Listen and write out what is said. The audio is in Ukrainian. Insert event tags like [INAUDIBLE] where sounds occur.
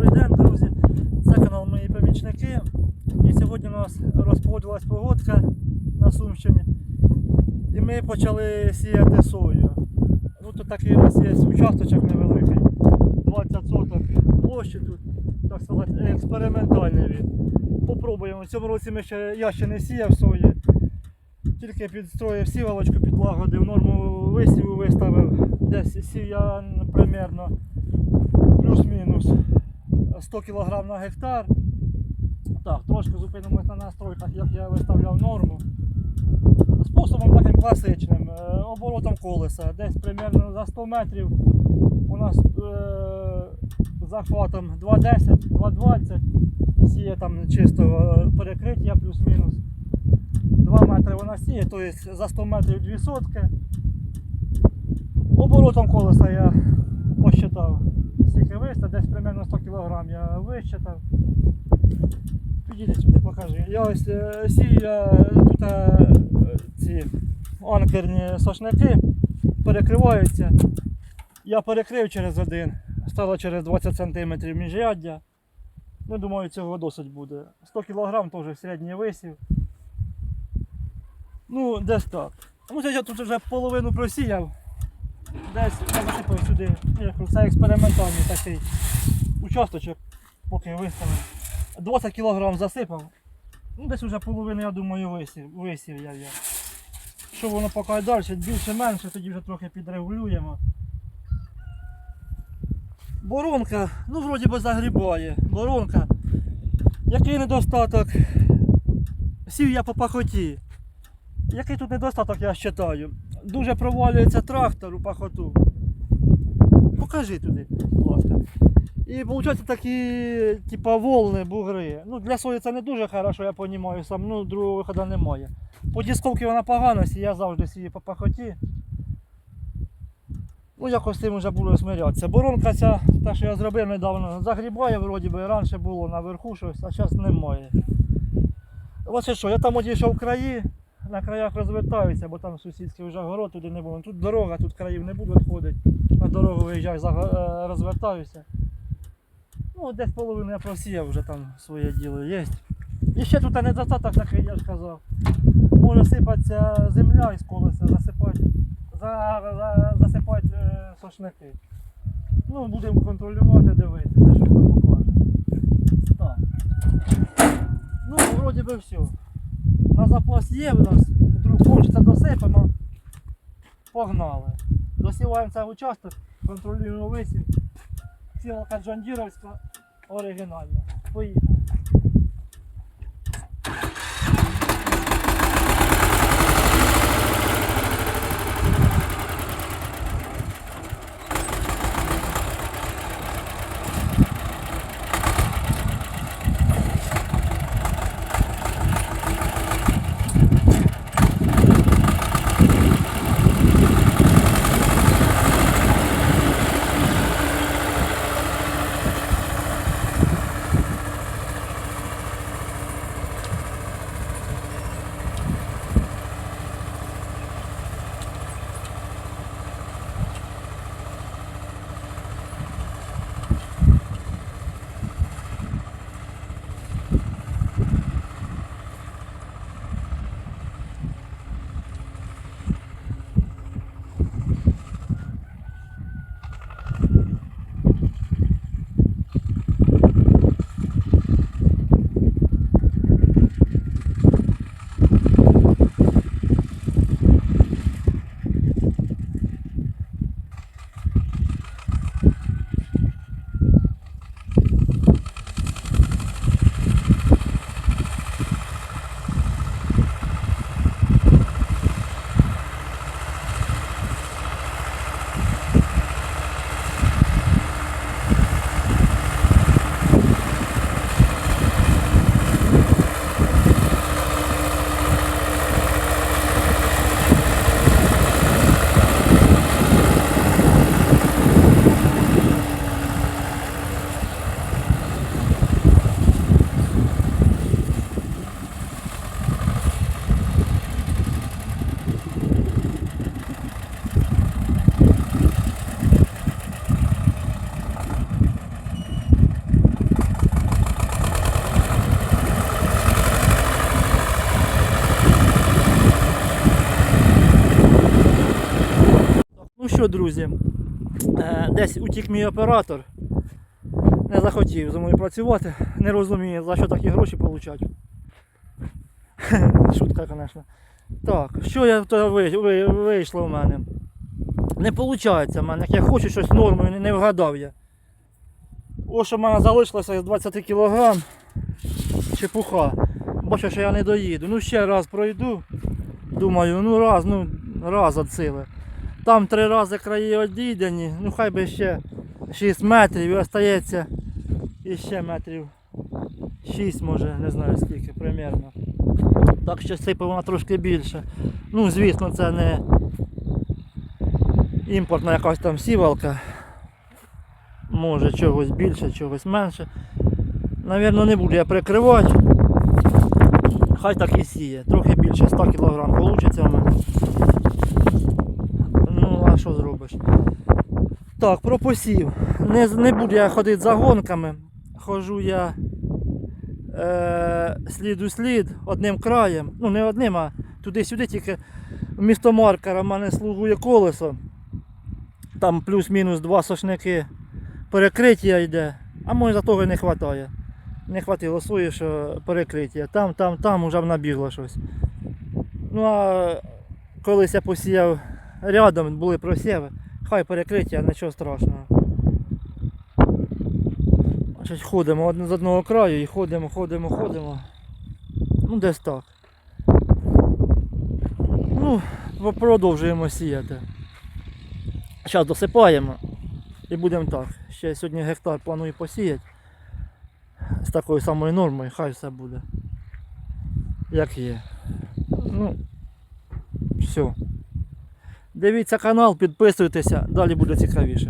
Добрий день, друзі! Це канал Мої помічники. І сьогодні у нас розподілась погодка на Сумщині. І ми почали сіяти сою. Ну, тут такий у нас є участочок невеликий. 20 соток площі тут, так сказати, експериментальний він. Попробуємо. Цьому році ми ще, я ще не сіяв сої. Тільки підстроїв сівалочку, підлагодив, норму висіву виставив. Десь сів я примерно плюс-мінус 100 кг на гектар. Так, трошки зупинимось на настройках, як я виставляв норму. Способом таким класичним, е, оборотом колеса. Десь примерно за 100 метрів у нас е, захватом 2,10, 2,20. Сіє там чисто е, перекриття плюс-мінус. 2 метри вона сіє, тобто за 100 метрів 2 сотки. Оборотом колеса я посчитав, скільки вистав, десь примерно 100 кг я висчитав. Підійди сюди, покажи. Я ось е, сію я тут е, ці анкерні сошники перекриваються. Я перекрив через один, стало через 20 см міжряддя. Ну, думаю, цього досить буде. 100 кг теж середній висів. Ну, десь так. Ну, я тут вже половину просіяв. Десь я засипав сюди. Я Це експериментальний такий участочок, поки виставив. 20 кг засипав. Ну, десь вже половину, я думаю, висів, висів я. я. Що воно поки далі, більше менше, тоді вже трохи підрегулюємо. Боронка, ну вроді би загрібає. Боронка. Який недостаток? Сів я по пахоті. Який тут недостаток, я вважаю? Дуже провалюється трактор у пахоту. Покажи туди, будь ласка. І виходить такі, типа, волни, бугри. Ну, для сої це не дуже хорошо, я розумію, сам, ну, другого виходу немає. По дісковці вона погано, сіє, я завжди сію по пахоті. Ну, якось з цим вже буду смирятися. Боронка ця, та, що я зробив недавно, загрібає, вроді би, раніше було наверху щось, а зараз немає. Оце що, я там одійшов краї, на краях розвертаюся, бо там сусідський вже город туди не було. Тут дорога, тут країв не буду відходити. На дорогу виїжджаю, е, розвертаюся. Ну, десь половину я просіяв вже там своє діло є. І ще тут недостаток такий, я ж казав. Може сипатися земля із колеса, засипати, за, за, засипати е, сошники. Ну, будемо контролювати, дивитися, що воно покаже. Так. Ну, вроді би все. На запас є в нас, вдруг хочеться досипемо. Погнали. Досіваємо цей участок, контролюємо висів. Цілка Джондіровська оригінальна. Поїхали. Що, друзі, е, десь утік мій оператор. Не захотів зі мною працювати, не розуміє, за що такі гроші получать. [LAUGHS] Шутка, звісно. Так, що я вийшло в мене? Не виходить в мене, як я хочу щось нормою, не вгадав я. Ось що в мене залишилося з 20 кг чепуха. Бачу, що я не доїду. Ну ще раз пройду. Думаю, ну раз, ну раз от сили. Там три рази краї одійдені, ну хай би ще 6 метрів і остається іще метрів 6 може, не знаю скільки, примерно. Так що сипе вона трошки більше. Ну, звісно, це не імпортна якась там сівалка. Може чогось більше, чогось менше. Навірно, не буду я прикривати. Хай так і сіє. Трохи більше 100 кг вийде в мене. Ну, а що зробиш? Так, про посів. Не, не буду я ходити за гонками. Хожу я е, слід у слід одним краєм. Ну не одним, а туди-сюди, тільки місто маркера в мене слугує колесо. Там плюс-мінус два сошники перекриття йде, а може за того не вистачає. Не хватило свої, що перекриття. Там, там, там вже набігло щось. Ну а колись я посіяв рядом, були просіви, хай перекриття, нічого страшного. Значить, ходимо од- з одного краю і ходимо, ходимо, ходимо. Ну, десь так. Ну, продовжуємо сіяти. Зараз досипаємо і будемо так. Ще сьогодні гектар планую посіяти. З такою самою нормою, хай все буде. Як є. Ну, все. Дивіться канал, підписуйтеся, далі буде цікавіше.